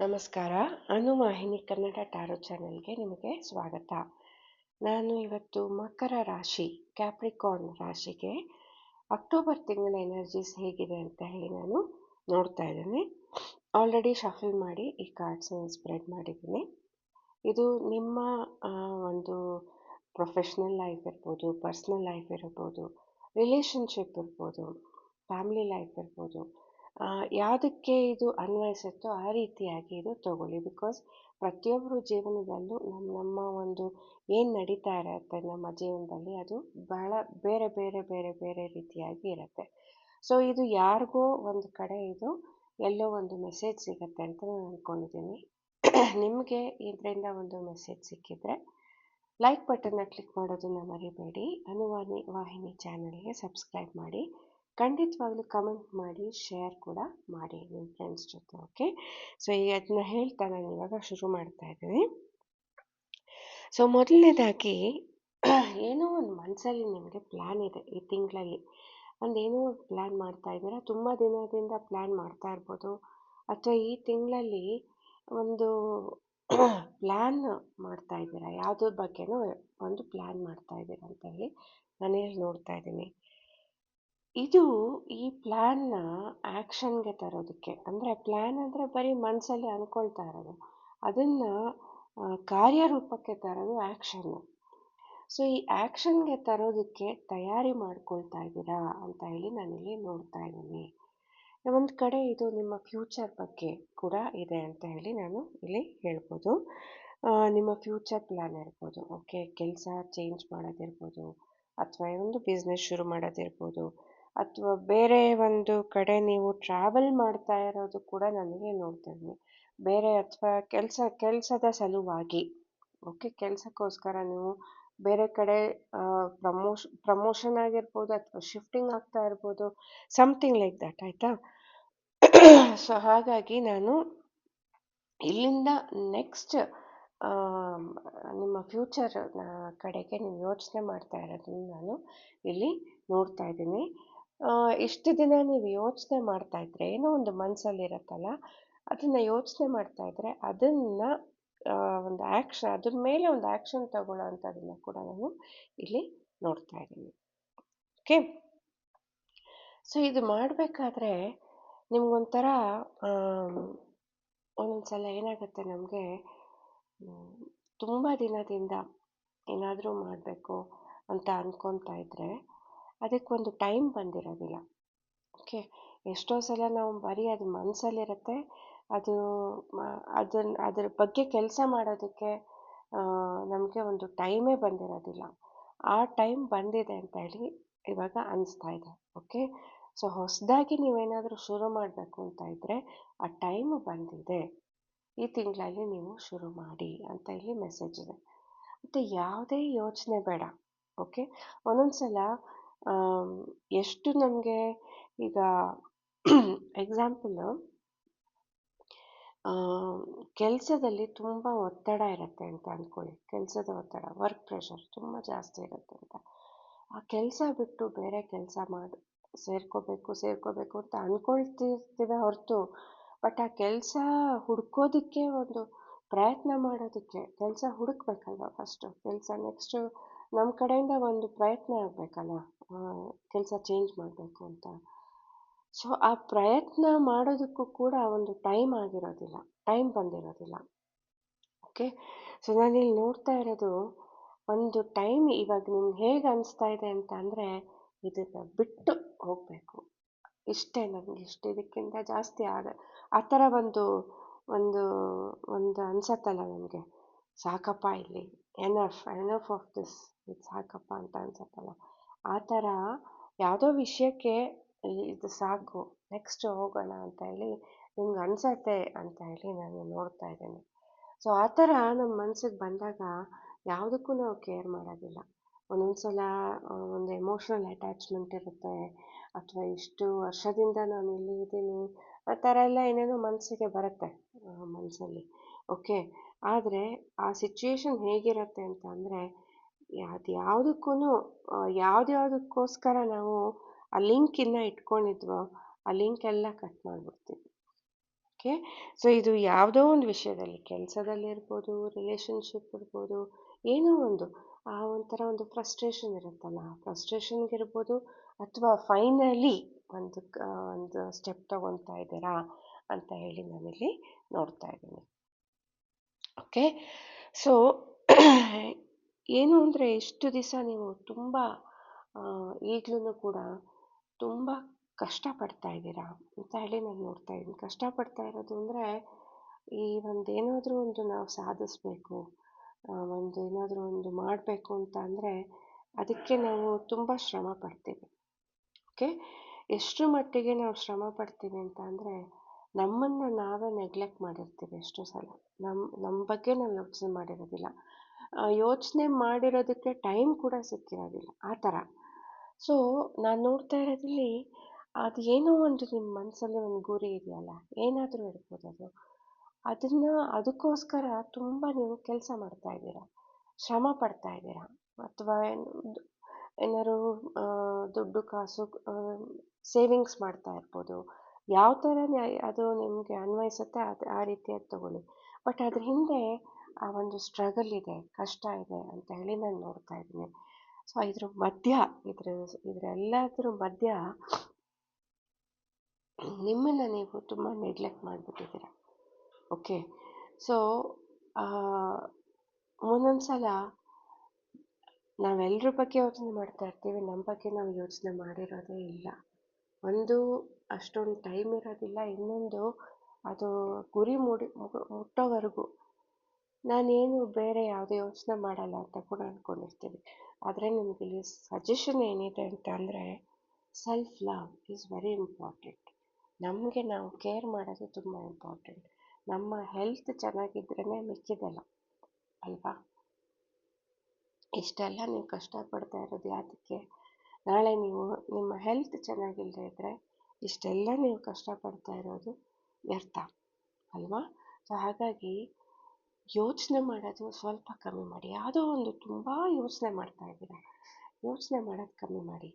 ನಮಸ್ಕಾರ. ಅನುವಾಹಿನಿ ಕನ್ನಡ ಟಾರೋ ಚಾನೆಲ್ಗೆ ನಿಮಗೆ ಸ್ವಾಗತ. ನಾನು ಇವತ್ತು ಮಕರ ರಾಶಿ ಕ್ಯಾಪ್ರಿಕಾರ್ನ್ ರಾಶಿಗೆ ಅಕ್ಟೋಬರ್ ತಿಂಗಳ ಎನರ್ಜೀಸ್ ಹೇಗಿದೆ ಅಂತ ಹೇಳಿ ನಾನು ನೋಡ್ತಾ ಇದ್ದೀನಿ. ಆಲ್ರೆಡಿ ಶಫಲ್ ಮಾಡಿ ಈ ಕಾರ್ಡ್ಸನ್ನು ಸ್ಪ್ರೆಡ್ ಮಾಡಿದ್ದೀನಿ. ಇದು ನಿಮ್ಮ ಒಂದು ಪ್ರೊಫೆಷ್ನಲ್ ಲೈಫ್ ಇರ್ಬೋದು ಪರ್ಸ್ನಲ್ ಲೈಫ್ ಇರ್ಬೋದು ರಿಲೇಷನ್ಶಿಪ್ ಇರ್ಬೋದು ಫ್ಯಾಮಿಲಿ ಲೈಫ್ ಇರ್ಬೋದು. ಯಾವುದಕ್ಕೆ ಇದು ಅನ್ವಯಿಸುತ್ತೋ ಆ ರೀತಿಯಾಗಿ ಇದು ತಗೊಳ್ಳಿ. ಬಿಕಾಸ್ ಪ್ರತಿಯೊಬ್ಬರು ಜೀವನದಲ್ಲೂ ನಮ್ಮ ನಮ್ಮ ಒಂದು ಏನು ನಡೀತಾ ಇರುತ್ತೆ ನಮ್ಮ ಜೀವನದಲ್ಲಿ, ಅದು ಬಹಳ ಬೇರೆ ಬೇರೆ ಬೇರೆ ಬೇರೆ ರೀತಿಯಾಗಿ ಇರುತ್ತೆ. ಸೊ ಇದು ಯಾರಿಗೋ ಒಂದು ಕಡೆ ಇದು ಎಲ್ಲೋ ಒಂದು ಮೆಸೇಜ್ ಸಿಗುತ್ತೆ ಅಂತ ನಾನು ಅಂದ್ಕೊಂಡಿದ್ದೀನಿ ನಿಮಗೆ ಇದರಿಂದ ಒಂದು ಮೆಸೇಜ್ ಸಿಕ್ಕಿದ್ರೆ ಲೈಕ್ ಬಟನ್ನ ಕ್ಲಿಕ್ ಮಾಡೋದನ್ನು ಮರಿಬೇಡಿ. ಅನುವಾನಿ ವಾಹಿನಿ ಚಾನಲ್ಗೆ ಸಬ್ಸ್ಕ್ರೈಬ್ ಮಾಡಿ. ಖಂಡಿತವಾಗ್ಲೂ ಕಮೆಂಟ್ ಮಾಡಿ ಶೇರ್ ಕೂಡ ಮಾಡಿ ನಿಮ್ಮ ಫ್ರೆಂಡ್ಸ್ ಜೊತೆ ಓಕೆ ಸೊ ಈಗ ಅದನ್ನ ಹೇಳ್ತಾ ನಾನು ಇವಾಗ ಶುರು ಮಾಡ್ತಾ ಇದ್ದೀನಿ. ಸೊ ಮೊದಲನೇದಾಗಿ ಏನೋ ಒಂದು ಮನಸ್ಸಲ್ಲಿ ನಿಮಗೆ ಪ್ಲ್ಯಾನ್ ಇದೆ, ಈ ತಿಂಗಳಲ್ಲಿ. ಒಂದು ಏನೋ ಒಂದು ಪ್ಲ್ಯಾನ್ ಮಾಡ್ತಾ ಇದ್ದೀರಾ? ತುಂಬ ದಿನದಿಂದ ಪ್ಲ್ಯಾನ್ ಮಾಡ್ತಾ ಇರ್ಬೋದು. ಅಥವಾ ಈ ತಿಂಗಳಲ್ಲಿ ಒಂದು ಪ್ಲ್ಯಾನ್ ಮಾಡ್ತಾ ಇದ್ದೀರಾ? ಯಾವುದ್ರ ಬಗ್ಗೆನೋ ಒಂದು ಪ್ಲ್ಯಾನ್ ಮಾಡ್ತಾ ಇದ್ದೀರಾ ಅಂತ ಹೇಳಿ ನಾನು ಹೇಳಿ ನೋಡ್ತಾ ಇದ್ದೀನಿ. ಇದು ಈ ಪ್ಲ್ಯಾನ್ನ ಆ್ಯಕ್ಷನ್ಗೆ ತರೋದಕ್ಕೆ. ಅಂದರೆ ಪ್ಲ್ಯಾನ್ ಅಂದರೆ ಬರೀ ಮನಸ್ಸಲ್ಲಿ ಅನ್ಕೊಳ್ತಾ ಇರೋದು. ಅದನ್ನು ಕಾರ್ಯರೂಪಕ್ಕೆ ತರೋದು ಆ್ಯಕ್ಷನ್ನು ಸೊ ಈ ಆ್ಯಕ್ಷನ್ಗೆ ತರೋದಕ್ಕೆ ತಯಾರಿ ಮಾಡ್ಕೊಳ್ತಾ ಇದ್ದೀರಾ ಅಂತ ಹೇಳಿ ನಾನಿಲ್ಲಿ ನೋಡ್ತಾ ಇದ್ದೀನಿ. ಒಂದು ಕಡೆ ಇದು ನಿಮ್ಮ ಫ್ಯೂಚರ್ ಬಗ್ಗೆ ಕೂಡ ಇದೆ ಅಂತ ಹೇಳಿ ನಾನು ಇಲ್ಲಿ ಹೇಳ್ಬೋದು. ನಿಮ್ಮ ಫ್ಯೂಚರ್ ಪ್ಲ್ಯಾನ್ ಇರ್ಬೋದು. ಓಕೆ ಕೆಲಸ ಚೇಂಜ್ ಮಾಡೋದಿರ್ಬೋದು. ಅಥವಾ ಒಂದು ಬಿಸ್ನೆಸ್ ಶುರು ಮಾಡೋದಿರ್ಬೋದು. ಅಥವಾ ಬೇರೆ ಒಂದು ಕಡೆ ನೀವು ಟ್ರಾವೆಲ್ ಮಾಡ್ತಾ ಇರೋದು ಕೂಡ ನನಗೆ ನೋಡ್ತೀನಿ. ಬೇರೆ ಅಥವಾ ಕೆಲಸ, ಕೆಲಸದ ಸಲುವಾಗಿ ಓಕೆ ಕೆಲಸಕ್ಕೋಸ್ಕರ ನೀವು ಬೇರೆ ಕಡೆ ಪ್ರಮೋಷ್, ಪ್ರಮೋಷನ್ ಆಗಿರ್ಬೋದು ಅಥವಾ ಶಿಫ್ಟಿಂಗ್ ಆಗ್ತಾ ಇರ್ಬೋದು ಸಮಥಿಂಗ್ ಲೈಕ್ ದಟ್ ಆಯಿತಾ? ಸೊ ಹಾಗಾಗಿ ನಾನು ಇಲ್ಲಿಂದ ನೆಕ್ಸ್ಟ್ ನಿಮ್ಮ ಫ್ಯೂಚರ್ ಕಡೆಗೆ ನೀವು ಯೋಚನೆ ಮಾಡ್ತಾ ಇರೋದನ್ನು ನಾನು ಇಲ್ಲಿ ನೋಡ್ತಾ ಇದ್ದೀನಿ. ಆ, ಇಷ್ಟು ದಿನ ನೀವು ಯೋಚನೆ ಮಾಡ್ತಾ ಇದ್ರೆ ಏನೋ ಒಂದು ಮನಸ್ಸಲ್ಲಿರುತ್ತಲ್ಲ ಅದನ್ನ ಯೋಚನೆ ಮಾಡ್ತಾ ಇದ್ರೆ ಅದನ್ನು ಒಂದು ಆಕ್ಷನ್ ಅದ್ರ ಮೇಲೆ ಒಂದು ಆಕ್ಷನ್ ತಗೊಳ್ಳೋ ಅಂಥದ್ದನ್ನು ಕೂಡ ನಾನು ಇಲ್ಲಿ ನೋಡ್ತಾ ಇದ್ದೀನಿ. ಓಕೆ? ಸೊ ಇದು ಮಾಡಬೇಕಾದ್ರೆ ನಿಮ್ಗೊಂಥರ ಒಂದೊಂದು ಸಲ ಏನಾಗುತ್ತೆ ನಮಗೆ ತುಂಬ ದಿನದಿಂದ ಏನಾದರೂ ಮಾಡಬೇಕು ಅಂತ ಅಂದ್ಕೊತಾ ಇದ್ದರೆ ಅದಕ್ಕೊಂದು ಟೈಮ್ ಬಂದಿರೋದಿಲ್ಲ. ಓಕೆ, ಎಷ್ಟೋ ಸಲ ನಾವು ಬರೀ ಅದು ಮನಸ್ಸಲ್ಲಿರುತ್ತೆ ಅದು ಅದನ್ನ ಅದ್ರ ಬಗ್ಗೆ ಕೆಲಸ ಮಾಡೋದಕ್ಕೆ ನಮಗೆ ಒಂದು ಟೈಮೇ ಬಂದಿರೋದಿಲ್ಲ. ಆ ಟೈಮ್ ಬಂದಿದೆ ಅಂತ ಹೇಳಿ ಇವಾಗ ಅನಿಸ್ತಾ ಇದೆ. ಓಕೆ, ಸೊ ಹೊಸದಾಗಿ ನೀವೇನಾದರೂ ಶುರು ಮಾಡಬೇಕು ಅಂತ ಇದ್ದರೆ ಆ ಟೈಮ್ ಬಂದಿದೆ. ಈ ತಿಂಗಳಲ್ಲಿ ನೀವು ಶುರು ಮಾಡಿ ಅಂತ ಇಲ್ಲಿ ಮೆಸೇಜ್ ಇದೆ. ಮತ್ತು ಯಾವುದೇ ಯೋಚನೆ ಬೇಡ. ಓಕೆ ಒಂದೊಂದು ಸಲ ಎಷ್ಟು ನಮಗೆ ಈಗ ಎಕ್ಸಾಂಪಲು ಕೆಲಸದಲ್ಲಿ ತುಂಬ ಒತ್ತಡ ಇರುತ್ತೆ ಅಂತ ಅಂದ್ಕೊಳ್ಳಿ ಕೆಲಸದ ಒತ್ತಡ ವರ್ಕ್ ಪ್ರೆಷರ್ ತುಂಬ ಜಾಸ್ತಿ ಇರುತ್ತೆ ಅಂತ. ಆ ಕೆಲಸ ಬಿಟ್ಟು ಬೇರೆ ಕೆಲಸ ಮಾಡಿ, ಸೇರ್ಕೋಬೇಕು ಸೇರ್ಕೋಬೇಕು ಅಂತ ಅಂದ್ಕೊಳ್ತಿರ್ತೀವಿ ಹೊರತು. ಬಟ್ ಆ ಕೆಲಸ ಹುಡ್ಕೋದಕ್ಕೆ ಒಂದು ಪ್ರಯತ್ನ ಮಾಡೋದಕ್ಕೆ ಕೆಲಸ ಹುಡುಕ್ಬೇಕಲ್ವ ಫಸ್ಟು ಕೆಲಸ ನೆಕ್ಸ್ಟು ನಮ್ಮ ಕಡೆಯಿಂದ ಒಂದು ಪ್ರಯತ್ನ ಆಗಬೇಕಲ್ಲ? ಕೆಲಸ ಚೇಂಜ್ ಮಾಡಬೇಕು ಅಂತ. ಸೊ ಆ ಪ್ರಯತ್ನ ಮಾಡೋದಕ್ಕೂ ಕೂಡ ಒಂದು ಟೈಮ್ ಆಗಿರೋದಿಲ್ಲ ಟೈಮ್ ಬಂದಿರೋದಿಲ್ಲ. ಓಕೆ ಸೊ ನಾನಿಲ್ಲಿ ನೋಡ್ತಾ ಇರೋದು, ಒಂದು ಟೈಮ್ ಇವಾಗ ನಿಮ್ಗೆ ಹೇಗೆ ಅನಿಸ್ತಾ ಇದೆ ಅಂತ ಅಂದರೆ, ಇದನ್ನು ಬಿಟ್ಟು ಹೋಗಬೇಕು. ಇಷ್ಟೇ ನನಗೆ ಇಷ್ಟು, ಇದಕ್ಕಿಂತ ಜಾಸ್ತಿ ಆಗ ಆ ಥರ ಒಂದು ಒಂದು ಒಂದು ಅನ್ಸತ್ತಲ್ಲ ನನಗೆ. ಸಾಕಪ್ಪ ಇಲ್ಲಿ ಎನಫ್ ಎನಫ್ ಆಫ್ ದಿಸ್ ಇದು ಸಾಕಪ್ಪ ಅಂತ ಅನ್ಸತ್ತಲ್ಲ. ಆ ಥರ ಯಾವುದೋ ವಿಷಯಕ್ಕೆ ಇದು ಸಾಕು ನೆಕ್ಸ್ಟ್ ಹೋಗೋಣ ಅಂತ ಹೇಳಿ ನಿಮ್ಗೆ ಅನ್ಸತ್ತೆ ಅಂತ ಹೇಳಿ ನಾನು ನೋಡ್ತಾ ಇದ್ದೇನೆ. ಸೊ ಆ ಥರ ನಮ್ಮ ಮನ್ಸಿಗೆ ಬಂದಾಗ ಯಾವುದಕ್ಕೂ ನಾವು ಕೇರ್ ಮಾಡೋದಿಲ್ಲ. ಒಂದೊಂದು ಸಲ ಒಂದು ಎಮೋಷ್ನಲ್ ಅಟ್ಯಾಚ್ಮೆಂಟ್ ಇರುತ್ತೆ, ಅಥವಾ ಇಷ್ಟು ವರ್ಷದಿಂದ ನಾನು ಇಲ್ಲಿ ಇದ್ದೀನಿ, ಆ ಥರ ಎಲ್ಲ ಏನೇನೋ ಮನಸ್ಸಿಗೆ ಬರುತ್ತೆ ಮನಸ್ಸಲ್ಲಿ ಓಕೆ ಆದರೆ ಆ ಸಿಚುಯೇಷನ್ ಹೇಗಿರುತ್ತೆ ಅಂತ ಅಂದರೆ ಅದು ಯಾವುದಕ್ಕೂ ಯಾವ್ದ್ಯಾವ್ದಕ್ಕೋಸ್ಕರ ನಾವು ಆ ಲಿಂಕ್ ಇನ್ನು ಇಟ್ಕೊಂಡಿದ್ವೋ, ಆ ಲಿಂಕ್ ಎಲ್ಲ ಕಟ್ ಮಾಡಿಬಿಡ್ತೀವಿ. ಓಕೆ? ಸೊ, ಇದು ಯಾವುದೋ ಒಂದು ವಿಷಯದಲ್ಲಿ ಕೆಲಸದಲ್ಲಿರ್ಬೋದು ರಿಲೇಷನ್ಶಿಪ್ ಇರ್ಬೋದು, ಏನೋ ಒಂದು, ಆ ಒಂಥರ ಒಂದು ಫ್ರಸ್ಟ್ರೇಷನ್ ಇರುತ್ತಲ್ಲ, ಆ ಫ್ರಸ್ಟ್ರೇಷನ್ಗಿರ್ಬೋದು ಅಥವಾ ಫೈನಲಿ ಒಂದು ಒಂದು ಸ್ಟೆಪ್ ತಗೊತಾ ಇದ್ದೀರಾ ಅಂತ ಹೇಳಿ ನಾನಿಲ್ಲಿ ನೋಡ್ತಾ ಇದ್ದೀನಿ. ಓಕೆ? ಸೊ ಏನು ಅಂದರೆ ಇಷ್ಟು ದಿವಸ ನೀವು ತುಂಬ ಈಗಲೂ ಕೂಡ ತುಂಬ ಕಷ್ಟಪಡ್ತಾ ಇದ್ದೀರಾ? ಅಂತ ಹೇಳಿ ನಾನು ನೋಡ್ತಾ ಇದ್ದೀನಿ. ಕಷ್ಟಪಡ್ತಾ ಇರೋದು ಅಂದರೆ ಈ ಒಂದು ಏನಾದರೂ ಒಂದು ನಾವು ಸಾಧಿಸ್ಬೇಕು ಒಂದು ಏನಾದರೂ ಒಂದು ಮಾಡಬೇಕು ಅಂತ ಅಂದರೆ ಅದಕ್ಕೆ ನಾವು ತುಂಬ ಶ್ರಮ ಪಡ್ತೀವಿ. ಓಕೆ? ಎಷ್ಟು ಮಟ್ಟಿಗೆ ನಾವು ಶ್ರಮ ಪಡ್ತೀವಿ ಅಂತ ಅಂದರೆ ನಮ್ಮನ್ನು ನಾವೇ ನೆಗ್ಲೆಕ್ಟ್ ಮಾಡಿರ್ತೀವಿ ಎಷ್ಟೋ ಸಲ. ನಮ್ಮ ನಮ್ಮ ಬಗ್ಗೆ ನಾವು ಯೋಚನೆ ಮಾಡಿರೋದಿಲ್ಲ. ಯೋಚನೆ ಮಾಡಿರೋದಕ್ಕೆ ಟೈಮ್ ಕೂಡ ಸಿಕ್ಕಿರೋದಿಲ್ಲ ಆ ಥರ. ಸೊ ನಾನು ನೋಡ್ತಾ ಇರೋದ್ರಲ್ಲಿ ಅದು ಏನೋ ಒಂದು ನಿಮ್ಮ ಮನಸ್ಸಲ್ಲಿ ಒಂದು ಗುರಿ ಇದೆಯಲ್ಲ, ಏನಾದರೂ ಇರ್ಬೋದು ಅದು. ಅದನ್ನು, ಅದಕ್ಕೋಸ್ಕರ ತುಂಬ ನೀವು ಕೆಲಸ ಮಾಡ್ತಾ ಇದ್ದೀರಾ? ಶ್ರಮ ಪಡ್ತಾ ಇದ್ದೀರಾ? ಅಥವಾ ಏನಾದ್ರು ದುಡ್ಡು ಕಾಸು ಸೇವಿಂಗ್ಸ್ ಮಾಡ್ತಾ ಇರ್ಬೋದು. ಯಾವ ಥರ ಅದು ನಿಮಗೆ ಅನ್ವಯಿಸುತ್ತೆ ಅದು, ಆ ರೀತಿಯಾಗಿ ತಗೊಳ್ಳಿ. ಬಟ್ ಅದ್ರ ಹಿಂದೆ ಆ ಒಂದು ಸ್ಟ್ರಗಲ್ ಇದೆ, ಕಷ್ಟ ಇದೆ ಅಂತ ಹೇಳಿ ನಾನು ನೋಡ್ತಾ ಇದ್ದೀನಿ. ಸೊ ಇದ್ರ ಮಧ್ಯ, ಇದ್ರ, ಇದರೆಲ್ಲದ್ರ ಮಧ್ಯ ನಿಮ್ಮನ್ನು ನೀವು ತುಂಬ ನೆಗ್ಲೆಕ್ಟ್ ಮಾಡಿಬಿಟ್ಟಿದ್ದೀರ. ಓಕೆ ಸೊ ಒಂದೊಂದು ಸಲ ನಾವೆಲ್ಲರ ಬಗ್ಗೆ ಯೋಚನೆ ಮಾಡ್ತಾ ಇರ್ತೀವಿ ನಮ್ಮ ಬಗ್ಗೆ ನಾವು ಯೋಚನೆ ಮಾಡಿರೋದೇ ಇಲ್ಲ. ಒಂದು, ಅಷ್ಟೊಂದು ಟೈಮ್ ಇರೋದಿಲ್ಲ, ಇನ್ನೊಂದು ಅದು ಗುರಿ ಮುಡಿ ಮುಟ್ಟೋವರೆಗೂ ನಾನೇನು ಬೇರೆ ಯಾವುದೇ ಯೋಚನೆ ಮಾಡಲ್ಲ ಅಂತ ಕೂಡ ಅಂದ್ಕೊಂಡಿರ್ತೀವಿ ಆದರೆ ನಿಮಗೆ ಇಲ್ಲಿ ಸಜೆಷನ್ ಏನಿದೆ ಅಂತ ಅಂದರೆ self love is very important ನಮಗೆ ನಾವು ಕೇರ್ ಮಾಡೋದು ತುಂಬ ಇಂಪಾರ್ಟೆಂಟ್ ನಮ್ಮ ಹೆಲ್ತ್ ಚೆನ್ನಾಗಿದ್ರೇ ಮಿಕ್ಕಿದೆಲ್ಲ, ಅಲ್ವಾ? ಇಷ್ಟೆಲ್ಲ ನೀವು ಕಷ್ಟಪಡ್ತಾ ಇರೋದು ಯಾತಕ್ಕೆ? ನಾಳೆ ನೀವು ನಿಮ್ಮ ಹೆಲ್ತ್ ಚೆನ್ನಾಗಿಲ್ಲದೆ ಇದ್ದರೆ ಇಷ್ಟೆಲ್ಲ ನೀವು ಕಷ್ಟಪಡ್ತಾ ಇರೋದು ವ್ಯರ್ಥ, ಅಲ್ವಾ? ಸೊ ಹಾಗಾಗಿ ಯೋಚನೆ ಮಾಡೋದು ಸ್ವಲ್ಪ ಕಮ್ಮಿ ಮಾಡಿ. ಯಾವುದೋ ಒಂದು ತುಂಬ ಯೋಚನೆ ಮಾಡ್ತಾ ಇದ್ದೀರಾ? ಯೋಚನೆ ಮಾಡೋದು ಕಮ್ಮಿ ಮಾಡಿ.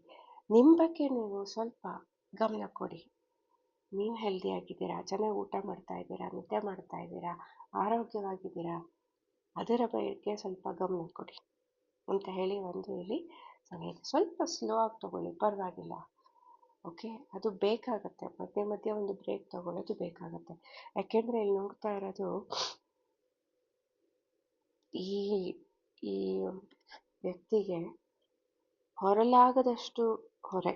ನಿಮ್ಮ ಬಗ್ಗೆ ನೀವು ಸ್ವಲ್ಪ ಗಮನ ಕೊಡಿ. ನೀವು ಹೆಲ್ದಿಯಾಗಿದ್ದೀರಾ ಚೆನ್ನಾಗಿ ಊಟ ಮಾಡ್ತಾ ಇದ್ದೀರಾ? ನಿದ್ದೆ ಮಾಡ್ತಾ ಇದ್ದೀರಾ? ಆರೋಗ್ಯವಾಗಿದ್ದೀರಾ? ಅದರ ಬಗ್ಗೆ ಸ್ವಲ್ಪ ಗಮನ ಕೊಡಿ. ಅಂತ ಹೇಳಿ ಒಂದು ಇಲ್ಲಿ ಸಂಗೀತ. ಸ್ವಲ್ಪ ಸ್ಲೋ ಆಗಿ ತಗೊಳ್ಳಿ. ಪರವಾಗಿಲ್ಲ. ಓಕೆ ಅದು ಬೇಕಾಗತ್ತೆ. ಮಧ್ಯೆ ಮಧ್ಯೆ ಒಂದು ಬ್ರೇಕ್ ತಗೊಳ್ಳೋದು ಬೇಕಾಗತ್ತೆ. ಯಾಕೆಂದರೆ ಇಲ್ಲಿ ನೋಡ್ತಾ ಇರೋದು ಈ ಈ ವ್ಯಕ್ತಿಗೆ ಹೊರಲಾಗದಷ್ಟು ಹೊರೆ.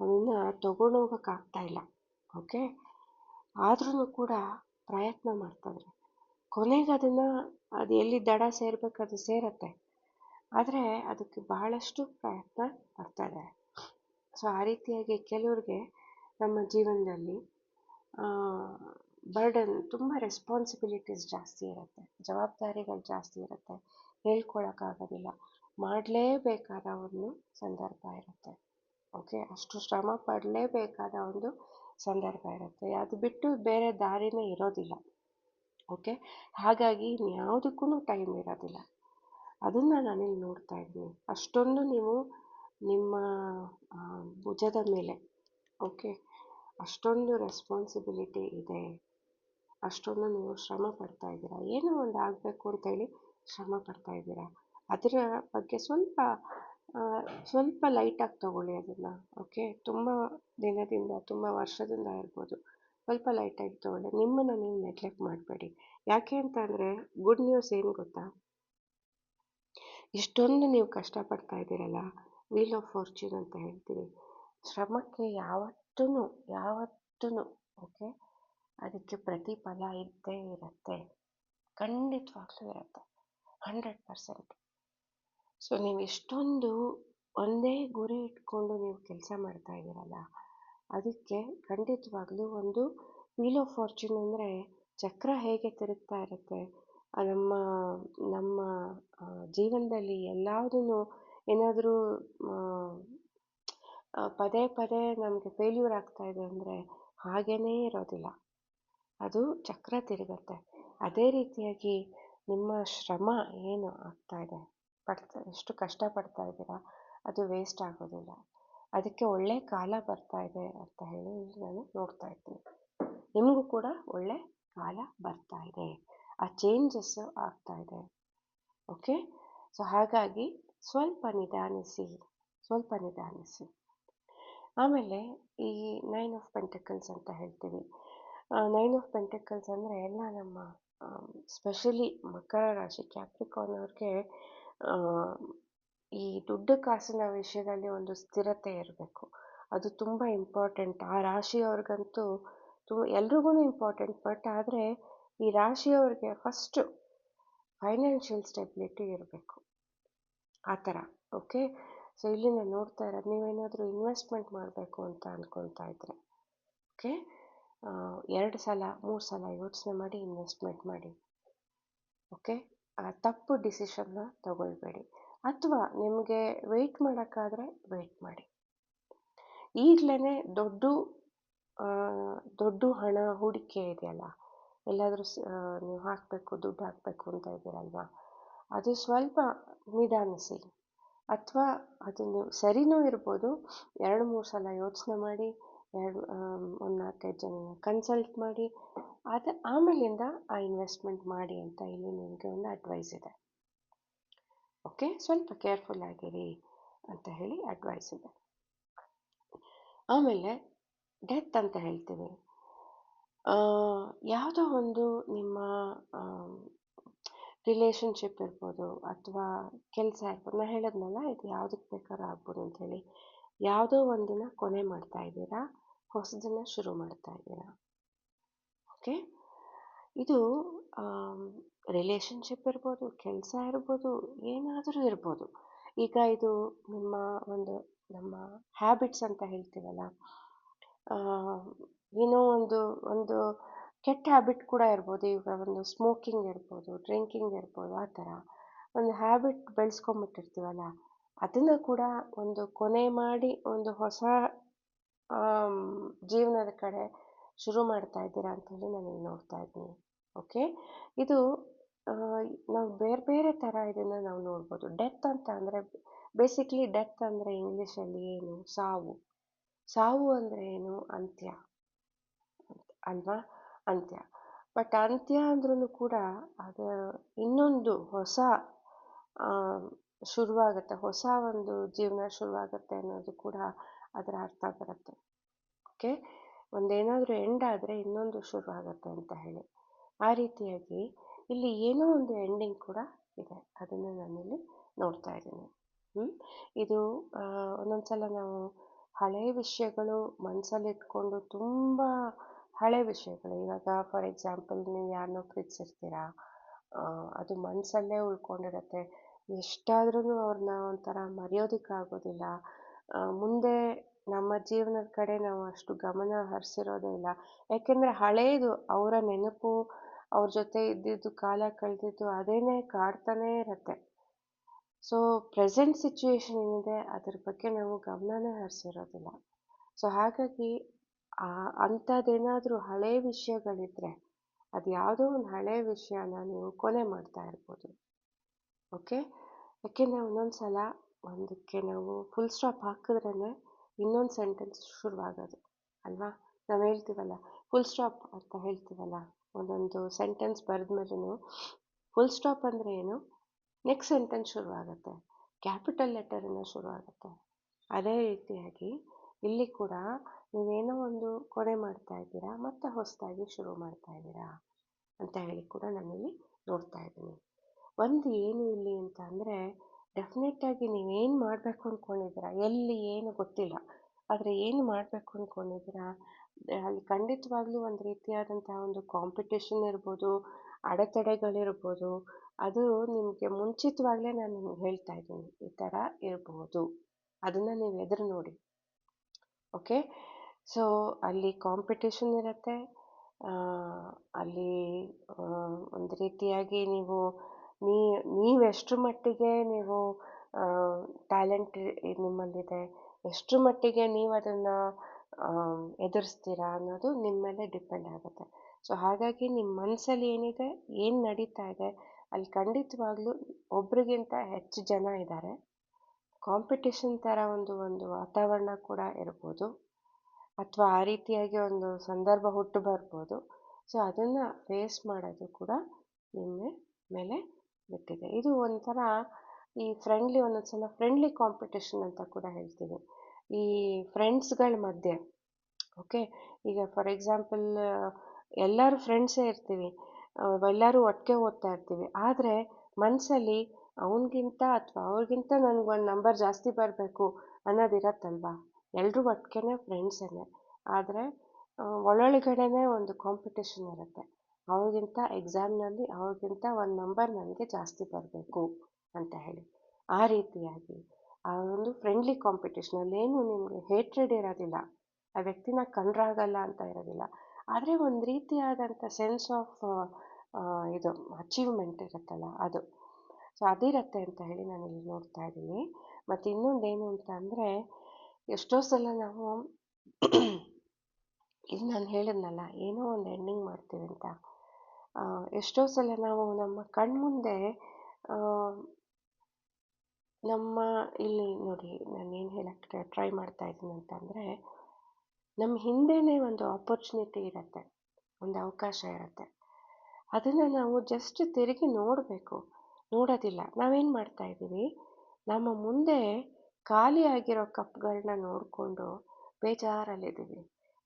ಅದನ್ನು ತಗೊಂಡು ಹೋಗೋಕ್ಕಾಗ್ತಾ ಇಲ್ಲ ಓಕೆ ಆದ್ರೂ ಕೂಡ ಪ್ರಯತ್ನ ಮಾಡ್ತಾರೆ ಕೊನೆಗೆ ಅದನ್ನು, ಅದು ಎಲ್ಲಿ ದಡ ಸೇರ್ಬೇಕು ಅದು ಸೇರತ್ತೆ. ಆದರೆ ಅದಕ್ಕೆ ಬಹಳಷ್ಟು ಪ್ರಯತ್ನ ಇದ್ದಾರೆ ಸೊ ಆ ರೀತಿಯಾಗಿ ಕೆಲವ್ರಿಗೆ ನಮ್ಮ ಜೀವನದಲ್ಲಿ ಬರ್ಡನ್ ತುಂಬ ರೆಸ್ಪಾನ್ಸಿಬಿಲಿಟೀಸ್ ಜಾಸ್ತಿ ಇರುತ್ತೆ. ಜವಾಬ್ದಾರಿಗಳು ಜಾಸ್ತಿ ಇರುತ್ತೆ. ಹೇಳ್ಕೊಳಕ್ಕಾಗೋದಿಲ್ಲ. ಮಾಡಲೇಬೇಕಾದ ಒಂದು ಸಂದರ್ಭ ಇರುತ್ತೆ. ಓಕೆ ಅಷ್ಟು ಶ್ರಮ ಪಡಲೇಬೇಕಾದ ಒಂದು ಸಂದರ್ಭ ಇರುತ್ತೆ. ಅದು ಬಿಟ್ಟು ಬೇರೆ ದಾರಿನೇ ಇರೋದಿಲ್ಲ. ಓಕೆ ಹಾಗಾಗಿ ಇನ್ಯಾವುದಕ್ಕೂ ಟೈಮ್ ಇರೋದಿಲ್ಲ. ಅದನ್ನು ನಾನಿಲ್ಲಿ ನೋಡ್ತಾ ಇದ್ದೀನಿ. ಅಷ್ಟೊಂದು ನೀವು ನಿಮ್ಮ ಭುಜದ ಮೇಲೆ ಓಕೆ ಅಷ್ಟೊಂದು ರೆಸ್ಪಾನ್ಸಿಬಿಲಿಟಿ ಇದೆ. ಅಷ್ಟೊಂದು ನೀವು ಶ್ರಮ ಪಡ್ತಾ ಇದ್ದೀರಾ? ಏನೋ ಒಂದು ಆಗಬೇಕು ಅಂತೇಳಿ ಶ್ರಮ ಪಡ್ತಾ ಇದ್ದೀರಾ? ಅದರ ಬಗ್ಗೆ ಸ್ವಲ್ಪ ಸ್ವಲ್ಪ ಲೈಟಾಗಿ ತಗೊಳ್ಳಿ ಅದನ್ನು ಓಕೆ ತುಂಬ ದಿನದಿಂದ, ತುಂಬ ವರ್ಷದಿಂದ ಇರ್ಬೋದು. ಸ್ವಲ್ಪ ಲೈಟಾಗಿ ತಗೊಳ್ಳಿ. ನಿಮ್ಮನ್ನು ನೀವು ನೆಗ್ಲೆಕ್ಟ್ ಮಾಡಬೇಡಿ. ಯಾಕೆ ಅಂತ ಅಂದರೆ ಗುಡ್ ನ್ಯೂಸ್ ಏನು ಗೊತ್ತಾ? ಇಷ್ಟೊಂದು ನೀವು ಕಷ್ಟಪಡ್ತಾ ಇದ್ದೀರಲ್ಲ ವೀಲ್ ಆಫ್ ಫಾರ್ಚೂನ್ ಅಂತ ಹೇಳ್ತೀವಿ. ಶ್ರಮಕ್ಕೆ ಯಾವತ್ತೂ ಯಾವತ್ತೂ ಓಕೆ ಅದಕ್ಕೆ ಪ್ರತಿಫಲ ಇದ್ದೇ ಇರುತ್ತೆ. ಖಂಡಿತವಾಗ್ಲೂ ಇರುತ್ತೆ. ಹಂಡ್ರೆಡ್ ಪರ್ಸೆಂಟ್ ಸೊ ನೀವು ಎಷ್ಟೊಂದು ಒಂದೇ ಗುರಿ ಇಟ್ಕೊಂಡು ನೀವು ಕೆಲಸ ಮಾಡ್ತಾ ಇದ್ದೀರಲ್ಲ, ಅದಕ್ಕೆ ಖಂಡಿತವಾಗ್ಲೂ ಒಂದು ವೀಲ್ ಆಫ್ ಫಾರ್ಚೂನ್ ಅಂದರೆ ಚಕ್ರ ಹೇಗೆ ತಿರುಗ್ತಾ ಇರುತ್ತೆ ನಮ್ಮ ನಮ್ಮ ಜೀವನದಲ್ಲಿ ಎಲ್ಲದೂ ಏನಾದರೂ ಪದೇ ಪದೇ ನಮಗೆ ಫೇಲ್ಯೂರ್ ಆಗ್ತಾ ಇದೆ ಅಂದರೆ ಹಾಗೇ ಇರೋದಿಲ್ಲ. ಅದು ಚಕ್ರ ತಿರುಗತ್ತೆ. ಅದೇ ರೀತಿಯಾಗಿ ನಿಮ್ಮ ಶ್ರಮ ಏನು ಆಗ್ತಾ ಇದೆ? ಪಡ್ತಾ, ಎಷ್ಟು ಕಷ್ಟಪಡ್ತಾ ಇದ್ದೀರಾ? ಅದು ವೇಸ್ಟ್ ಆಗೋದಿಲ್ಲ. ಅದಕ್ಕೆ ಒಳ್ಳೆ ಕಾಲ ಬರ್ತಾ ಇದೆ ಅಂತ ಹೇಳಿ ನಾನು ನೋಡ್ತಾ ಇದ್ದೀನಿ ನಿಮಗೂ ಕೂಡ ಒಳ್ಳೆ ಕಾಲ ಬರ್ತಾ ಇದೆ. ಆ ಚೇಂಜಸ್ ಆಗ್ತಾ ಇದೆ. ಓಕೆ ಸೊ ಹಾಗಾಗಿ ಸ್ವಲ್ಪ ನಿಧಾನಿಸಿ ಸ್ವಲ್ಪ ನಿಧಾನಿಸಿ. ಆಮೇಲೆ ಈ ನೈನ್ ಆಫ್ ಪೆಂಟಕಲ್ಸ್ ಅಂತ ಹೇಳ್ತೀವಿ. ನೈನ್ ಆಫ್ ಪೆಂಟಕಲ್ಸ್ ಅಂದರೆ ಎಲ್ಲ ನಮ್ಮ ಸ್ಪೆಷಲಿ ಮಕರ ರಾಶಿ ಕ್ಯಾಪ್ರಿಕಾನ್ ಅವ್ರಿಗೆ ಈ ದುಡ್ಡು ಕಾಸಿನ ವಿಷಯದಲ್ಲಿ ಒಂದು ಸ್ಥಿರತೆ ಇರಬೇಕು. ಅದು ತುಂಬ ಇಂಪಾರ್ಟೆಂಟ್ ಆ ರಾಶಿಯವ್ರಿಗಂತೂ ತು ಎಲ್ರಿಗೂ ಇಂಪಾರ್ಟೆಂಟ್ ಬಟ್ ಆದರೆ ಈ ರಾಶಿಯವ್ರಿಗೆ ಫಸ್ಟು ಫೈನಾನ್ಷಿಯಲ್ ಸ್ಟೆಬಿಲಿಟಿ ಇರಬೇಕು. ಆ ಥರ ಓಕೆ ಸೊ ಇಲ್ಲಿ ನಾನು ನೋಡ್ತಾ ಇರೋದು, ನೀವೇನಾದರೂ ಇನ್ವೆಸ್ಟ್ಮೆಂಟ್ ಮಾಡಬೇಕು ಅಂತ ಅಂದ್ಕೊತಾ ಇದ್ರೆ ಓಕೆ ಎರಡು ಸಲ, ಮೂರು ಸಲ ಯೋಚನೆ ಮಾಡಿ ಇನ್ವೆಸ್ಟ್ಮೆಂಟ್ ಮಾಡಿ. ಓಕೆ ಆ ತಪ್ಪು ಡಿಸಿಷನ್ನ ತಗೊಳ್ಬೇಡಿ. ಅಥವಾ ನಿಮಗೆ ವೆಯ್ಟ್ ಮಾಡೋಕ್ಕಾದರೆ ವೆಯ್ಟ್ ಮಾಡಿ. ಈಗಲೇ ದೊಡ್ಡ ದೊಡ್ಡ ಹಣ ಹೂಡಿಕೆ ಇದೆಯಲ್ಲ? ಎಲ್ಲಾದರೂ ನೀವು ಹಾಕಬೇಕು, ದುಡ್ಡು ಹಾಕಬೇಕು ಅಂತ ಇದ್ದೀರಲ್ವಾ? ಅದು ಸ್ವಲ್ಪ ನಿಧಾನಿಸಿ. ಅಥವಾ ಅದು ನೀವು ಸರಿನೂ ಇರ್ಬೋದು. ಎರಡು, ಮೂರು ಸಲ ಯೋಚನೆ ಮಾಡಿ ಎರಡು ಒಂದು ನಾಲ್ಕೈದು ಜನನ ಕನ್ಸಲ್ಟ್ ಮಾಡಿ ಅದು ಆಮೇಲಿಂದ ಆ ಇನ್ವೆಸ್ಟ್ಮೆಂಟ್ ಮಾಡಿ ಅಂತ ಇಲ್ಲಿ ನಿಮಗೆ ಒಂದು ಅಡ್ವೈಸ್ ಇದೆ. ಓಕೆ ಸ್ವಲ್ಪ ಕೇರ್ಫುಲ್ ಆಗಿರಿ ಅಂತ ಹೇಳಿ ಅಡ್ವೈಸ್ ಇದೆ. ಆಮೇಲೆ ಡೆತ್ ಅಂತ ಹೇಳ್ತೀವಿ. ಯಾವುದೋ ಒಂದು ನಿಮ್ಮ ರಿಲೇಷನ್ಶಿಪ್ ಇರ್ಬೋದು ಅಥವಾ ಕೆಲಸ ಇರ್ಬೋದು ನಾನು ಹೇಳಿದ್ನಲ್ಲ, ಇದು ಯಾವುದಕ್ಕೆ ಬೇಕಾದ್ರೂ ಆಗ್ಬೋದು ಅಂಥೇಳಿ ಯಾವುದೋ ಒಂದನ್ನು ಕೊನೆ ಮಾಡ್ತಾ ಇದ್ದೀರಾ? ಹೊಸದನ್ನು ಶುರು ಮಾಡ್ತಾ ಇದ್ದೀರಾ? ಓಕೆ ಇದು ರಿಲೇಶನ್ಶಿಪ್ ಇರ್ಬೋದು, ಕೆಲಸ ಇರ್ಬೋದು, ಏನಾದರೂ ಇರ್ಬೋದು. ಈಗ ಇದು ನಿಮ್ಮ ಒಂದು, ನಮ್ಮ ಹ್ಯಾಬಿಟ್ಸ್ ಅಂತ ಹೇಳ್ತೀವಲ್ಲ ಏನೋ ಒಂದು ಒಂದು ಕೆಟ್ಟ ಹ್ಯಾಬಿಟ್ ಕೂಡ ಇರ್ಬೋದು. ಈಗ ಒಂದು ಸ್ಮೋಕಿಂಗ್ ಇರ್ಬೋದು ಡ್ರಿಂಕಿಂಗ್ ಇರ್ಬೋದು, ಆ ಥರ. ಒಂದು ಹ್ಯಾಬಿಟ್ ಬೆಳೆಸ್ಕೊಂಬಿಟ್ಟಿರ್ತೀವಲ್ಲ, ಅದನ್ನು ಕೂಡ ಒಂದು ಕೊನೆ ಮಾಡಿ ಒಂದು ಹೊಸ ಜೀವನದ ಕಡೆ ಶುರು ಮಾಡ್ತಾ ಇದ್ದೀರಾ ಅಂತೇಳಿ ನಾನು ನೋಡ್ತಾ ಇದ್ದೀನಿ. ಓಕೆ ಇದು ನಾವು ಬೇರೆ ಬೇರೆ ಥರ ಇದನ್ನು ನಾವು ನೋಡ್ಬೋದು. ಡೆತ್ ಅಂತ ಅಂದರೆ ಬೇಸಿಕ್ಲಿ ಡೆತ್ ಅಂದರೆ ಇಂಗ್ಲೀಷಲ್ಲಿ ಏನು? ಸಾವು. ಸಾವು ಅಂದರೆ ಏನು? ಅಂತ್ಯ. ಅಲ್ವಾ? ಅಂತ್ಯ. ಬಟ್ ಅಂತ್ಯ ಅಂದ್ರೂ ಕೂಡ ಅದು ಇನ್ನೊಂದು ಹೊಸ ಶುರುವಾಗುತ್ತೆ. ಹೊಸ ಒಂದು ಜೀವನ ಶುರುವಾಗುತ್ತೆ ಅನ್ನೋದು ಕೂಡ ಅದರ ಅರ್ಥ ಬರುತ್ತೆ. ಓಕೆ ಒಂದೇನಾದರೂ ಎಂಡ್ ಆದರೆ ಇನ್ನೊಂದು ಶುರುವಾಗುತ್ತೆ ಅಂತ ಹೇಳಿ. ಆ ರೀತಿಯಾಗಿ ಇಲ್ಲಿ ಏನೋ ಒಂದು ಎಂಡಿಂಗ್ ಕೂಡ ಇದೆ. ಅದನ್ನು ನಾನಿಲ್ಲಿ ನೋಡ್ತಾ ಇದ್ದೀನಿ. ಹ್ಞೂ ಇದು ಒಂದೊಂದು ಸಲ ನಾವು ಹಳೆಯ ವಿಷಯಗಳು ಮನಸ್ಸಲ್ಲಿಟ್ಕೊಂಡು ತುಂಬ ಹಳೆ ವಿಷಯಗಳು. ಇವಾಗ ಫಾರ್ ಎಕ್ಸಾಂಪಲ್ ನೀವು ಯಾರನ್ನೋ ಪ್ರೀತಿಸಿರ್ತೀರಾ ಅದು ಮನಸ್ಸಲ್ಲೇ ಉಳ್ಕೊಂಡಿರತ್ತೆ. ಎಷ್ಟಾದ್ರೂ ಅವ್ರನ್ನ ಒಂಥರ ಮರೆಯೋದಕ್ಕಾಗೋದಿಲ್ಲ. ಮುಂದೆ ನಮ್ಮ ಜೀವನದ ಕಡೆ ನಾವು ಅಷ್ಟು ಗಮನ ಹರಿಸಿರೋದೇ ಇಲ್ಲ. ಯಾಕೆಂದರೆ ಹಳೇದು ಅವರ ನೆನಪು, ಅವ್ರ ಜೊತೆ ಇದ್ದಿದ್ದು, ಕಾಲ ಕಳೆದಿದ್ದು ಅದೇನೇ ಕಾಡ್ತಾನೇ ಇರತ್ತೆ. ಸೊ ಪ್ರೆಸೆಂಟ್ ಸಿಚುವೇಶನ್ ಏನಿದೆ ಅದ್ರ ಬಗ್ಗೆ ನಾವು ಗಮನನೇ ಹರಿಸಿರೋದಿಲ್ಲ. ಸೊ ಹಾಗಾಗಿ ಅಂಥದ್ದೇನಾದರೂ ಹಳೆಯ ವಿಷಯಗಳಿದ್ದರೆ ಅದು ಯಾವುದೋ ಒಂದು ಹಳೆಯ ವಿಷಯನ ನೀವು ಕೊನೆ ಮಾಡ್ತಾ ಇರ್ಬೋದು. ಓಕೆ ಯಾಕೆಂದರೆ ಒಂದೊಂದು ಸಲ ಒಂದಕ್ಕೆ ನಾವು ಫುಲ್ ಸ್ಟಾಪ್ ಹಾಕಿದ್ರೇ ಇನ್ನೊಂದು ಸೆಂಟೆನ್ಸ್ ಶುರುವಾಗೋದು, ಅಲ್ವಾ? ನಾವು ಹೇಳ್ತೀವಲ್ಲ ಫುಲ್ ಸ್ಟಾಪ್ ಅಂತ ಹೇಳ್ತೀವಲ್ಲ, ಒಂದೊಂದು ಸೆಂಟೆನ್ಸ್ ಬರೆದ್ಮೇಲೂ ಫುಲ್ ಸ್ಟಾಪ್ ಅಂದರೆ ಏನು? ನೆಕ್ಸ್ಟ್ ಸೆಂಟೆನ್ಸ್ ಶುರುವಾಗುತ್ತೆ ಕ್ಯಾಪಿಟಲ್ ಲೆಟರಿಂದ ಶುರುವಾಗುತ್ತೆ. ಅದೇ ರೀತಿಯಾಗಿ ಇಲ್ಲಿ ಕೂಡ ನೀವೇನೋ ಒಂದು ಕೊನೆ ಮಾಡ್ತಾ ಇದ್ದೀರಾ, ಮತ್ತೆ ಹೊಸದಾಗಿ ಶುರು ಮಾಡ್ತಾ ಇದ್ದೀರಾ ಅಂತ ಹೇಳಿ ಕೂಡ ನಾನಿಲ್ಲಿ ನೋಡ್ತಾ ಇದ್ದೀನಿ. ಒಂದು ಏನು ಇಲ್ಲಿ ಅಂತ ಅಂದರೆ ಡೆಫಿನೆಟ್ಟಾಗಿ ನೀವೇನು ಮಾಡಬೇಕು ಅಂದ್ಕೊಂಡಿದ್ದೀರ ಎಲ್ಲಿ ಏನು ಗೊತ್ತಿಲ್ಲ. ಆದರೆ ಏನು ಮಾಡಬೇಕು ಅಂದ್ಕೊಂಡಿದ್ದೀರ ಅಲ್ಲಿ ಖಂಡಿತವಾಗ್ಲೂ ಒಂದು ರೀತಿಯಾದಂತಹ ಒಂದು ಕಾಂಪಿಟೇಷನ್ ಇರ್ಬೋದು, ಅಡೆತಡೆಗಳಿರ್ಬೋದು. ಅದು ನಿಮಗೆ ಮುಂಚಿತವಾಗಲೇ ನಾನು ನಿಮ್ಗೆ ಹೇಳ್ತಾ ಇದ್ದೀನಿ. ಈ ಥರ ಇರಬಹುದು ಅದನ್ನು ನೀವು ಎದುರು ನೋಡಿ. ಓಕೆ? ಸೊ ಅಲ್ಲಿ ಕಾಂಪಿಟೇಷನ್ ಇರುತ್ತೆ. ಅಲ್ಲಿ ಒಂದು ರೀತಿಯಾಗಿ ನೀವು ನೀ ನೀವೆಷ್ಟರ ಮಟ್ಟಿಗೆ ನೀವು ಟ್ಯಾಲೆಂಟ್ ನಿಮ್ಮಲ್ಲಿದೆ ಎಷ್ಟರ ಮಟ್ಟಿಗೆ ನೀವು ಅದನ್ನು ಎದುರಿಸ್ತೀರಾ ಅನ್ನೋದು ನಿಮ್ಮ ಮೇಲೆ ಡಿಪೆಂಡ್ ಆಗುತ್ತೆ. ಸೊ, ಹಾಗಾಗಿ ನಿಮ್ಮ ಮನಸ್ಸಲ್ಲಿ ಏನಿದೆ, ಏನು ನಡೀತಾ ಇದೆ, ಅಲ್ಲಿ ಖಂಡಿತವಾಗ್ಲೂ ಒಬ್ರಿಗಿಂತ ಹೆಚ್ಚು ಜನ ಇದ್ದಾರೆ. ಕಾಂಪಿಟೇಷನ್ ಥರ ಒಂದು ಒಂದು ವಾತಾವರಣ ಕೂಡ ಇರ್ಬೋದು. ಅಥವಾ ಆ ರೀತಿಯಾಗಿ ಒಂದು ಸಂದರ್ಭ ಹುಟ್ಟು ಬರ್ಬೋದು. ಸೊ, ಅದನ್ನು ಫೇಸ್ ಮಾಡೋದು ಕೂಡ ನಿಮ್ಮ ಮೇಲೆ ಬಿಟ್ಟಿದೆ. ಇದು ಒಂಥರ ಈ ಫ್ರೆಂಡ್ಲಿ ಒಂದೊಂದು ಸಲ ಫ್ರೆಂಡ್ಲಿ ಕಾಂಪಿಟೇಷನ್ ಅಂತ ಕೂಡ ಹೇಳ್ತೀವಿ. ಈ ಫ್ರೆಂಡ್ಸ್ಗಳ ಮಧ್ಯೆ ಓಕೆ ಈಗ ಫಾರ್ ಎಕ್ಸಾಂಪಲ್ ಎಲ್ಲರೂ ಫ್ರೆಂಡ್ಸೇ ಇರ್ತೀವಿ ಎಲ್ಲರೂ ಒಟ್ಟಿಗೆ ಓದ್ತಾ ಇರ್ತೀವಿ. ಆದರೆ ಮನಸ್ಸಲ್ಲಿ ಅವನಿಗಿಂತ ಅಥವಾ ಅವ್ರಿಗಿಂತ ಒಂದು ನಂಬರ್ ಜಾಸ್ತಿ ಬರಬೇಕು ಅನ್ನೋದಿರತ್ತಲ್ವಾ? ಎಲ್ಲರೂ ಒಟ್ಟಿಗೆ ಫ್ರೆಂಡ್ಸೇ ಆದರೆ ಒಳೊಳಗಡೆನೇ ಒಂದು ಕಾಂಪಿಟೇಷನ್ ಇರುತ್ತೆ. ಅವ್ರಿಗಿಂತ ಎಕ್ಸಾಮ್ನಲ್ಲಿ ಅವ್ರಿಗಿಂತ ಒಂದು ನಂಬರ್ ನನಗೆ ಜಾಸ್ತಿ ಬರಬೇಕು ಅಂತ ಹೇಳಿ. ಆ ರೀತಿಯಾಗಿ ಆ ಒಂದು ಫ್ರೆಂಡ್ಲಿ ಕಾಂಪಿಟೇಷನ್ ಏನು ನಿಮಗೆ ಹೇಟ್ರೆಡ್ ಇರೋದಿಲ್ಲ, ಆ ವ್ಯಕ್ತಿನ ಕಂಡ್ರಾಗಲ್ಲ ಅಂತ ಇರೋದಿಲ್ಲ. ಆದರೆ ಒಂದು ರೀತಿಯಾದಂಥ ಸೆನ್ಸ್ ಆಫ್ ಇದು ಅಚೀವ್ಮೆಂಟ್ ಇರುತ್ತಲ್ಲ ಅದು. ಸೊ ಅದಿರತ್ತೆ ಅಂತ ಹೇಳಿ ನಾನು ಇಲ್ಲಿ ನೋಡ್ತಾ ಇದ್ದೀನಿ. ಮತ್ತು ಇನ್ನೊಂದೇನು ಅಂತ ಅಂದರೆ, ಎಷ್ಟೋ ಸಲ ನಾವು ಇದು ನಾನು ಹೇಳಿದ್ನಲ್ಲ, ಏನೋ ಒಂದು ಎಂಡಿಂಗ್ ಮಾಡ್ತೀವಿ ಅಂತ. ಎಷ್ಟೋ ಸಲ ನಾವು ನಮ್ಮ ಕಣ್ಮುಂದೆ ನಮ್ಮ, ಇಲ್ಲಿ ನೋಡಿ ನಾನು ಏನು ಹೇಳಕ್ಕೆ ಟ್ರೈ ಮಾಡ್ತಾ ಇದ್ದೀನಿ ಅಂತಂದರೆ ನಮ್ಮ ಹಿಂದೆನೇ ಒಂದು ಆಪರ್ಚುನಿಟಿ ಇರುತ್ತೆ, ಒಂದು ಅವಕಾಶ ಇರುತ್ತೆ. ಅದನ್ನು ನಾವು ಜಸ್ಟ್ ತಿರುಗಿ ನೋಡಬೇಕು, ನೋಡೋದಿಲ್ಲ. ನಾವೇನು ಮಾಡ್ತಾ ಇದ್ದೀವಿ, ನಮ್ಮ ಮುಂದೆ ಖಾಲಿ ಆಗಿರೋ ಕಪ್ಗಳನ್ನ ನೋಡಿಕೊಂಡು ಬೇಜಾರಲ್ಲಿದ್ದೀವಿ.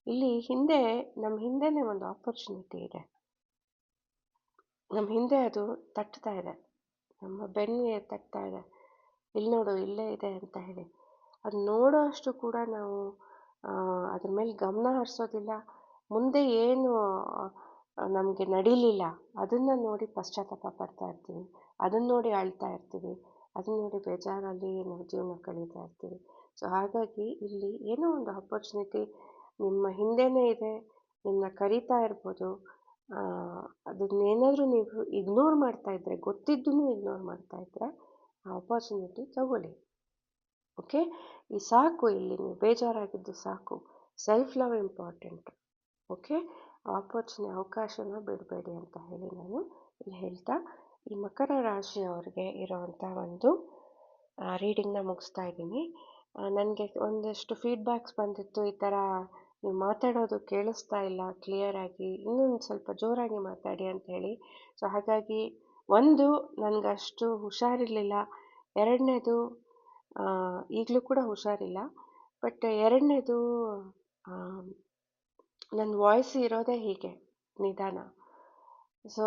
ಇಲ್ಲಿ ಹಿಂದೆ ನಮ್ಮ ಹಿಂದೆನೇ ಒಂದು ಆಪರ್ಚುನಿಟಿ ಇದೆ. ನಮ್ಮ ಹಿಂದೆ ಅದು ತಟ್ತಾ ಇದೆ. ನಮ್ಮ ಬೆನ್ನಿಗೆ ತಟ್ತಾ ಇದೆ. ಇಲ್ಲಿ ನೋಡು, ಇಲ್ಲೇ ಇದೆ ಅಂತ ಹೇಳಿ. ಅದು ನೋಡೋ ಅಷ್ಟು ಕೂಡ ನಾವು ಅದ್ರ ಮೇಲೆ ಗಮನ ಹರಿಸೋದಿಲ್ಲ. ಮುಂದೆ ಏನು ನಮಗೆ ನಡೀಲಿಲ್ಲ. ಅದನ್ನು ನೋಡಿ ಪಶ್ಚಾತ್ತಾಪ ಪಡ್ತಾ ಇರ್ತೀವಿ. ಅದನ್ನು ನೋಡಿ ಅಳ್ತಾ ಇರ್ತೀವಿ. ಅದನ್ನ ನೋಡಿ ಬೇಜಾರಲ್ಲಿ ನಾವು ಜೀವನ ಕಳೀತಾ ಇರ್ತೀವಿ. ಸೊ ಹಾಗಾಗಿ ಇಲ್ಲಿ ಏನೋ ಒಂದು ಆಪರ್ಚುನಿಟಿ ನಿಮ್ಮ ಹಿಂದೆನೇ ಇದೆ. ನಿಮ್ಮನ್ನ ಕರೀತಾ ಇರ್ಬೋದು. ಅದನ್ನೇನಾದರೂ ನೀವು ಇಗ್ನೋರ್ ಮಾಡ್ತಾ ಇದ್ದರೆ ಗೊತ್ತಿದ್ದೂ ಇಗ್ನೋರ್ ಮಾಡ್ತಾ ಇದ್ದರೆ ಆ ಅಪಾರ್ಚುನಿಟಿ ತಗೊಳ್ಳಿ. ಓಕೆ ಈ ಸಾಕು ಇಲ್ಲಿ, ನೀವು ಬೇಜಾರಾಗಿದ್ದು ಸಾಕು. Self love important okay opportunity ಅವಕಾಶನ ಬಿಡಬೇಡಿ ಅಂತ ಹೇಳಿ ನಾನು ಇಲ್ಲಿ ಹೇಳ್ತಾ. ಈ ಮಕರ ರಾಶಿಯವರಿಗೆ ಇರೋವಂಥ ಒಂದು ರೀಡಿಂಗ್ನ ಮುಗಿಸ್ತಾ ಇದ್ದೀನಿ. ನನಗೆ ಒಂದಷ್ಟು ಫೀಡ್ಬ್ಯಾಕ್ಸ್ ಬಂದಿತ್ತು, ಈ ಥರ ನೀವು ಮಾತಾಡೋದು ಕೇಳಿಸ್ತಾ ಇಲ್ಲ ಕ್ಲಿಯರಾಗಿ ಇನ್ನೊಂದು ಸ್ವಲ್ಪ ಜೋರಾಗಿ ಮಾತಾಡಿ ಅಂತ ಹೇಳಿ. ಸೊ ಹಾಗಾಗಿ ಒಂದು, ನನಗಷ್ಟು ಹುಷಾರಿರಲಿಲ್ಲ. ಎರಡನೇದು ಈಗಲೂ ಕೂಡ ಹುಷಾರಿಲ್ಲ. ಬಟ್ ಎರಡನೇದು ನನ್ನ ವಾಯ್ಸ್ ಇರೋದೇ ಹೀಗೆ, ನಿಧಾನ. ಸೊ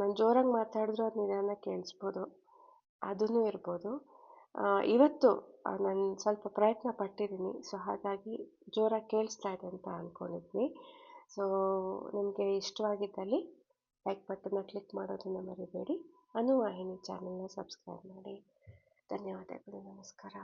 ನಾನು ಜೋರಾಗಿ ಮಾತಾಡಿದ್ರೂ ಅದು ನಿಧಾನ ಕೇಳಿಸ್ಬೋದು. ಅದೂ ಇರ್ಬೋದು. ಇವತ್ತು ನಾನು ಸ್ವಲ್ಪ ಪ್ರಯತ್ನ ಪಟ್ಟಿದ್ದೀನಿ. ಸೊ ಹಾಗಾಗಿ ಜೋರಾಗಿ ಕೇಳಿಸ್ತಾ ಇದೆ ಅಂತ ಅಂದ್ಕೊಂಡಿದ್ವಿ ಸೊ ನಿಮಗೆ ಇಷ್ಟವಾಗಿದ್ದಲ್ಲಿ ಲೈಕ್ ಬಟನ್ನ ಕ್ಲಿಕ್ ಮಾಡೋದನ್ನು ಮರಿಬೇಡಿ. ಅನುವಾಹಿನಿ ಚಾನಲ್ನ ಸಬ್ಸ್ಕ್ರೈಬ್ ಮಾಡಿ. ಧನ್ಯವಾದಗಳು. ನಮಸ್ಕಾರ.